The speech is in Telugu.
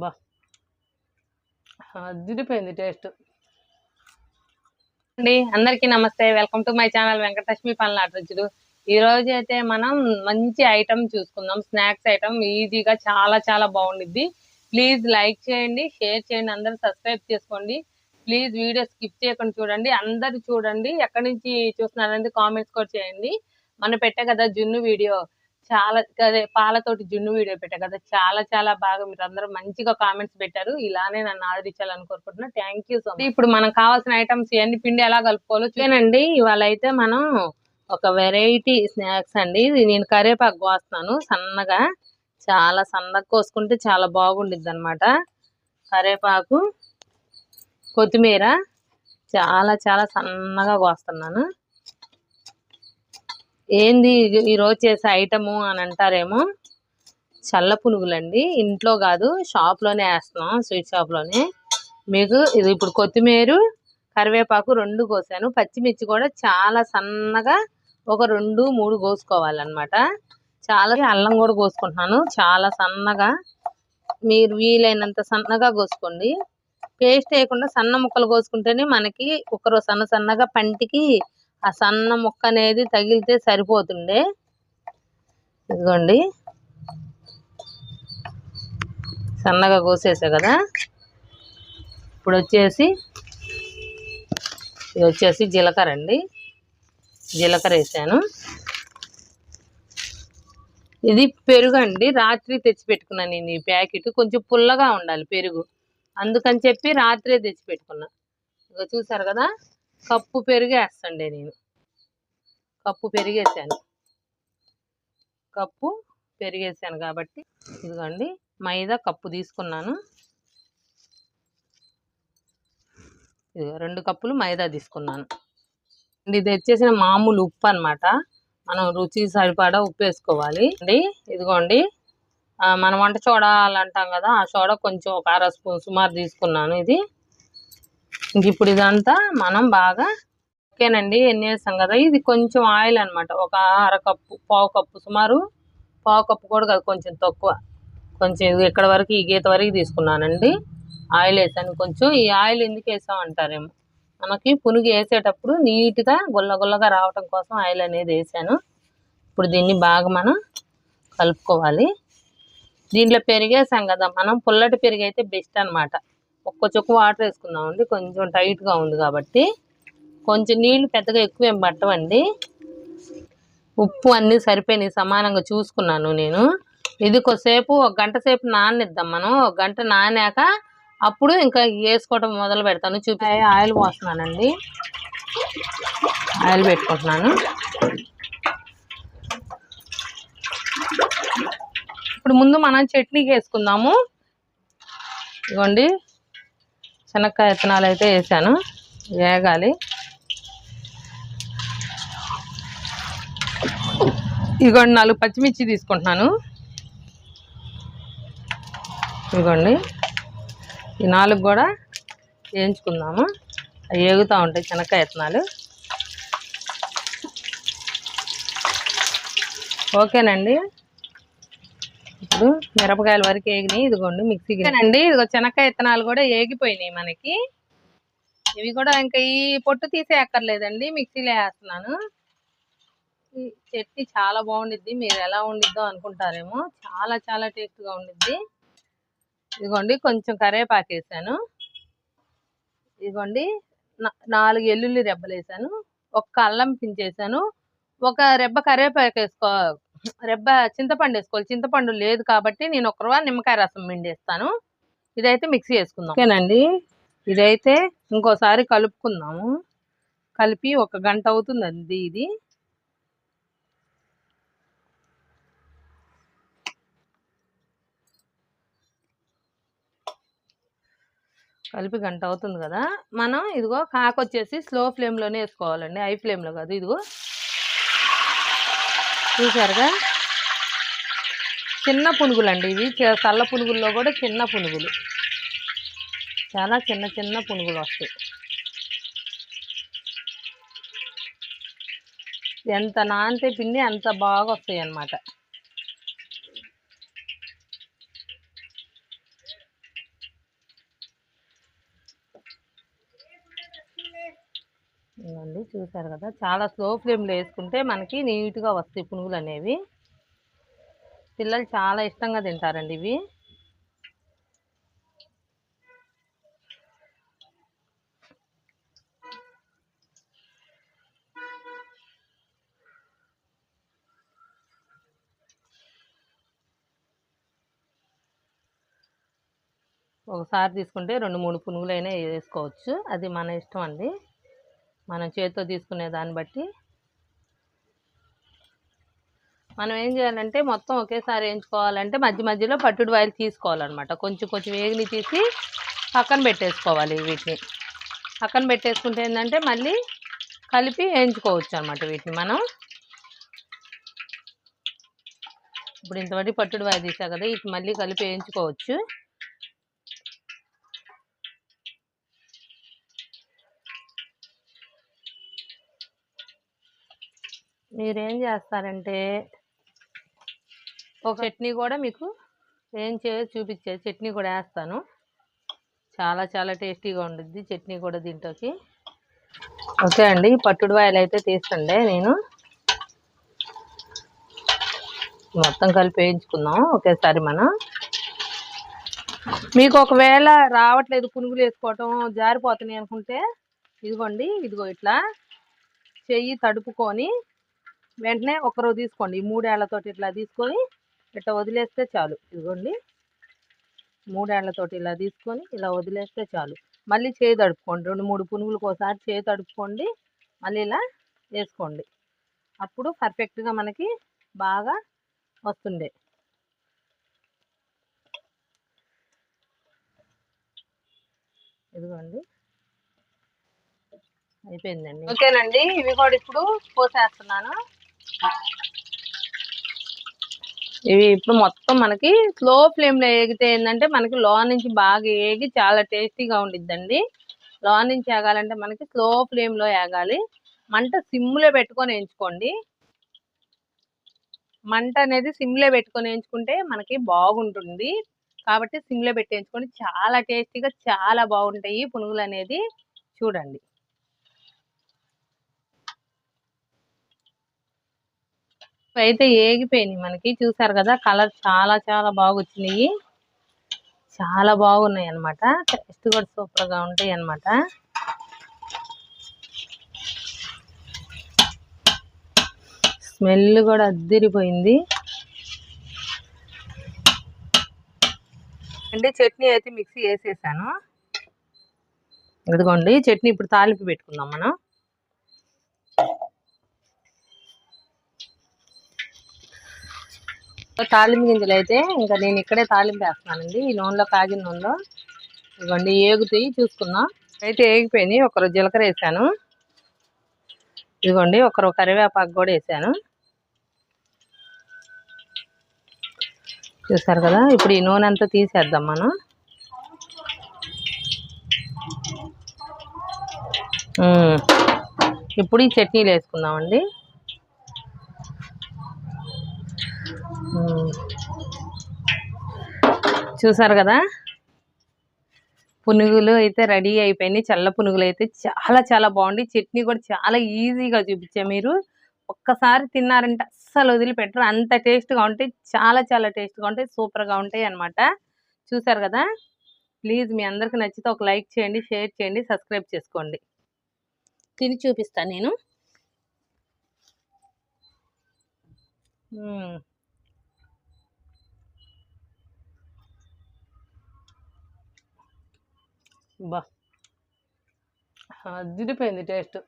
బా అదిరిపోయింది టేస్ట్ అండి అందరికీ నమస్తే welcome to my channel Venkatalakshmi పనులాటరుచుడు ఈ రోజు అయితే మనం మంచి ఐటమ్ చూసుకుందాం. స్నాక్స్ ఐటమ్ ఈజీగా చాలా చాలా బాగుండిద్ది. ప్లీజ్ లైక్ చేయండి షేర్ చేయండి అందరూ సబ్స్క్రైబ్ చేసుకోండి. ప్లీజ్ వీడియో స్కిప్ చేయకుండా చూడండి అందరు చూడండి. ఎక్కడి నుంచి చూస్తున్నారనేది కామెంట్స్ కూడా చేయండి. మనం పెట్టే కదా జున్ను వీడియో చాలా అదే పాలతోటి జున్ను వీడియో పెట్టా కదా చాలా చాలా బాగా మీరు అందరూ మంచిగా కామెంట్స్ పెట్టారు. ఇలానే నన్ను ఆదరించాలని కోరుకుంటున్నా. థ్యాంక్ యూ సో మచ్ ఇప్పుడు మనకు కావాల్సిన ఐటమ్స్ ఇవన్నీ పిండి ఎలా కలుపుకోవాలో చూడండి ఇవాళ అయితే మనం ఒక వెరైటీ స్నాక్స్ అండి. నేను కరేపాకు కోస్తున్నాను. సన్నగా చాలా సన్నగా కోసుకుంటే చాలా బాగుండిద్ది అనమాట కరేపాకు కొత్తిమీర చాలా చాలా సన్నగా కోస్తున్నాను. ఏంది ఈరోజు చేసే ఐటము అని అంటారేమో? చల్ల పునుగులండి. ఇంట్లో కాదు షాప్లోనే వేస్తున్నాం స్వీట్ షాప్లోనే మీకు ఇది ఇప్పుడు కొత్తిమీర కరివేపాకు రెండు కోసాను. పచ్చిమిర్చి కూడా చాలా సన్నగా ఒక రెండు మూడు కోసుకోవాలన్నమాట. చాలా అల్లం కూడా కోసుకుంటున్నాను. చాలా సన్నగా. మీరు వీలైనంత సన్నగా కోసుకోండి. పేస్ట్ వేయకుండా సన్న ముక్కలు కోసుకుంటేనే మనకి ఒకరు సన్న సన్నగా పంటికి ఆ సన్న ముక్క అనేది తగిలితే సరిపోతుండే. ఇదిగోండి. సన్నగా కోసేసా కదా. ఇప్పుడు వచ్చేసి ఇది వచ్చేసి జీలకర్ర అండి. జీలకర్ర వేసాను. ఇది పెరుగు అండి. రాత్రి తెచ్చిపెట్టుకున్నాను నేను ఈ ప్యాకెట్. కొంచెం పుల్లగా ఉండాలి పెరుగు. అందుకని చెప్పి రాత్రే తెచ్చిపెట్టుకున్నా ఇక చూసారు కదా? కప్పు పెరుగు నేను. కప్పు పెరిగేసాను. కప్పు పెరిగేసాను కాబట్టి ఇదిగోండి మైదా కప్పు తీసుకున్నాను. ఇదిగో రెండు కప్పులు మైదా తీసుకున్నాను. అండి ఇది వచ్చేసిన మామూలు ఉప్పు అనమాట మనం రుచి సరిపడా ఉప్పు వేసుకోవాలి. అండి ఇదిగోండి. మనం వంట చూడాలంటాం కదా ఆ సోడా కొంచెం ఒక అర స్పూన్ సుమారు తీసుకున్నాను ఇది. ఇంక ఇప్పుడు ఇదంతా మనం బాగా ఓకేనండి ఎన్ని వేసాం కదా. ఇది కొంచెం ఆయిల్ అనమాట ఒక అర కప్పు పావు కప్పు సుమారు. పావు కప్పు కూడా కాదు కొంచెం తక్కువ. కొంచెం ఇక్కడ వరకు ఈ గీత వరకు తీసుకున్నానండి. ఆయిల్ వేసాను కొంచెం. ఈ ఆయిల్ ఎందుకు వేసాం అంటారేమో. మనకి పునుగు వేసేటప్పుడు నీట్గా గుల్ల గుల్లగా రావటం కోసం ఆయిల్ అనేది వేసాను. ఇప్పుడు దీన్ని బాగా మనం కలుపుకోవాలి. దీంట్లో పెరిగేసాం కదా. మనం పుల్లటి పెరిగి అయితే బెస్ట్ అనమాట ఒక్క చుక్క వాటర్ వేసుకుందామండి. కొంచెం టైట్గా ఉంది కాబట్టి. కొంచెం నీళ్ళు పెద్దగా ఎక్కువ ఏం పట్టవండి. ఉప్పు అన్నీ సరిపోయినాయి. సమానంగా చూసుకున్నాను నేను. ఇది కొద్దిసేపు ఒక గంట సేపు నాననిద్దాం మనం. ఒక గంట నానాక అప్పుడు ఇంకా వేసుకోవడం మొదలు పెడతాను. చూపి ఆయిల్ పోస్తున్నానండి. ఆయిల్ పెట్టుకుంటున్నాను. ఇప్పుడు ముందు మనం చట్నీకి వేసుకుందాము. ఇదిగోండి శనక్కాయ విత్తనాలు అయితే వేసాను. వేగాలి. ఇదిగోండి నాలుగు పచ్చిమిర్చి తీసుకుంటున్నాను. ఇదిగోండి ఈ నాలుగు కూడా వేయించుకుందాము. అవి ఏగుతూ ఉంటాయి శనక్కాయ విత్తనాలు. ఓకేనండి. ఇప్పుడు మిరపకాయల వరకు ఏగినాయి. ఇదిగోండి మిక్సీ అండి ఇదిగో శనక్కాయ విత్తనాలు కూడా ఏగిపోయినాయి మనకి. ఇవి కూడా ఇంకా ఈ పొట్టు తీసే అక్కర్లేదండి మిక్సీలో వేస్తున్నాను. ఈ చట్నీ చాలా బాగుండిద్ది. మీరు ఎలా ఉండిద్దో అనుకుంటారేమో. చాలా చాలా టేస్ట్గా ఉండిద్ది. ఇదిగోండి కొంచెం కరివేపాకు వేసాను. ఇదిగోండి నాలుగు ఎల్లుల్లి రెబ్బలు వేసాను ఒక్క అల్లం పించేసాను. ఒక రెబ్బ కరివేపాకు వేసుకో రెబ్బ చింతపండు వేసుకోవాలి. చింతపండు లేదు కాబట్టి నేను ఒక రవ్వ నిమ్మకాయ రసం పిండేస్తాను. ఇదైతే మిక్సీ వేసుకుందాం ఓకేనండి. ఇదైతే ఇంకోసారి కలుపుకుందాము. కలిపి ఒక గంట అవుతుంది ఇది. కలిపి గంట అవుతుంది కదా. మనం ఇదిగో కాకొచ్చేసి స్లో ఫ్లేమ్లోనే వేసుకోవాలండి. హై ఫ్లేమ్లో కాదు ఇదిగో. చూసారుగా చిన్న పునుగులు అండి ఇవి. చ- చల్ల పునుగుల్లో కూడా చిన్న పునుగులు. చాలా చిన్న చిన్న పునుగులు వస్తాయి. ఎంత నానితే పిండి అంత బాగా వస్తాయి అన్నమాట చూసారు కదా? చాలా స్లో ఫ్లేమ్లో వేసుకుంటే మనకి నీట్గా వస్తాయి పునుగులు అనేవి. పిల్లలు చాలా ఇష్టంగా తింటారండి ఇవి. ఒకసారి తీసుకుంటే రెండు మూడు పునుగులైనా వేసుకోవచ్చు. అది మన ఇష్టం అండి. మనం చేతితో తీసుకునే దాన్ని బట్టి. మనం ఏం చేయాలంటే మొత్తం ఒకేసారి వేయించుకోవాలంటే మధ్య మధ్యలో పట్టుడు వాయిల్ తీసుకోవాలన్నమాట. కొంచెం కొంచెం వేగిని తీసి పక్కన పెట్టేసుకోవాలి వీటిని. పక్కన పెట్టేసుకుంటే ఏంటంటే మళ్ళీ కలిపి వేయించుకోవచ్చు అనమాట వీటిని మనం. ఇప్పుడు ఇంతవరకు పట్టుడు వాయి తీసా కదా ఇటు మళ్ళీ కలిపి వేయించుకోవచ్చు. మీరేం చేస్తారంటే ఒక చట్నీ కూడా మీకు ఏం చే చూపించే చట్నీ కూడా వేస్తాను. చాలా చాలా టేస్టీగా ఉండుద్ది చట్నీ కూడా దీంట్లోకి. ఓకే అండి పట్టుడువాయలు అయితే తీస్తుండే నేను. మొత్తం కలిపి వేయించుకుందాం ఒకేసారి మనం. మీకు ఒకవేళ రావట్లేదు పునుగులు వేసుకోవటం జారిపోతున్నాయి అనుకుంటే ఇదిగోండి ఇదిగో ఇట్లా చెయ్యి తడుపుకొని వెంటనే ఒకరోజు తీసుకోండి. ఈ మూడేళ్ళతోటి ఇట్లా తీసుకొని ఇట్లా వదిలేస్తే చాలు. ఇదిగోండి. మూడేళ్ళతోటి ఇలా తీసుకొని ఇలా వదిలేస్తే చాలు. మళ్ళీ చేయి తడుపుకోండి. రెండు మూడు పునుగులకు ఒకసారి చేయి తడుపుకోండి. మళ్ళీ ఇలా వేసుకోండి. అప్పుడు పర్ఫెక్ట్గా మనకి బాగా వస్తుండే. ఇదిగోండి. అయిపోయిందండి. ఓకేనండి. ఇవి కూడా ఇప్పుడు పోసేస్తున్నాను ఇవి ఇప్పుడు మొత్తం మనకి స్లో ఫ్లేమ్లో ఏగితే ఏంటంటే మనకి లో నుంచి బాగా ఏగి చాలా టేస్టీగా ఉండిద్దండి. లో నుంచి ఏగాలంటే మనకి స్లో ఫ్లేమ్లో ఏగాలి. మంట సిమ్లో పెట్టుకొని ఎంచుకోండి. మంట అనేది సిమ్లో పెట్టుకొని ఎంచుకుంటే మనకి బాగుంటుంది. కాబట్టి సిమ్లో పెట్టి వేయించుకోండి చాలా టేస్టీగా చాలా బాగుంటాయి పునుగులు అనేది. చూడండి. అయితే ఏగిపోయినాయి మనకి. చూసారు కదా కలర్ చాలా చాలా బాగా వచ్చినాయి చాలా బాగున్నాయి అనమాట టేస్ట్ కూడా సూపర్గా ఉంటాయి అనమాట స్మెల్ కూడా అద్దిరిపోయింది. అంటే చట్నీ అయితే మిక్సీ వేసేసాను. ఇదిగోండి చట్నీ ఇప్పుడు తాలింపు పెట్టుకుందాం మనం. తాలింపు గింజలు అయితే ఇంకా నేను ఇక్కడే తాలింపు వేస్తున్నానండి. ఈ నూనెలో కాగిన నూనెలో ఇవ్వండి. ఏగుతాయి చూసుకుందాం. అయితే ఏగిపోయినాయి. ఒకరు జీలకర్ర వేసాను. ఇదిగోండి ఒకరు కరివేపాకు కూడా వేసాను. చూసారు కదా? ఇప్పుడు ఈ నూనె అంతా తీసేద్దాం మనం. ఇప్పుడు ఈ చట్నీలు వేసుకుందామండి. చూసారు కదా? పునుగులు అయితే రెడీ అయిపోయినాయి. చల్ల పునుగులు అయితే చాలా చాలా బాగుంది చట్నీ కూడా చాలా ఈజీగా చూపించా మీరు. ఒక్కసారి తిన్నారంటే అస్సలు వదిలిపెట్టరు. అంత టేస్ట్గా ఉంటాయి. చాలా చాలా టేస్ట్గా ఉంటాయి. సూపర్గా ఉంటాయి అనమాట చూసారు కదా? ప్లీజ్ మీ అందరికి నచ్చితే ఒక లైక్ చేయండి షేర్ చేయండి సబ్స్క్రైబ్ చేసుకోండి. తిని చూపిస్తాను నేను. బా. అదిరిపోయింది టేస్ట్.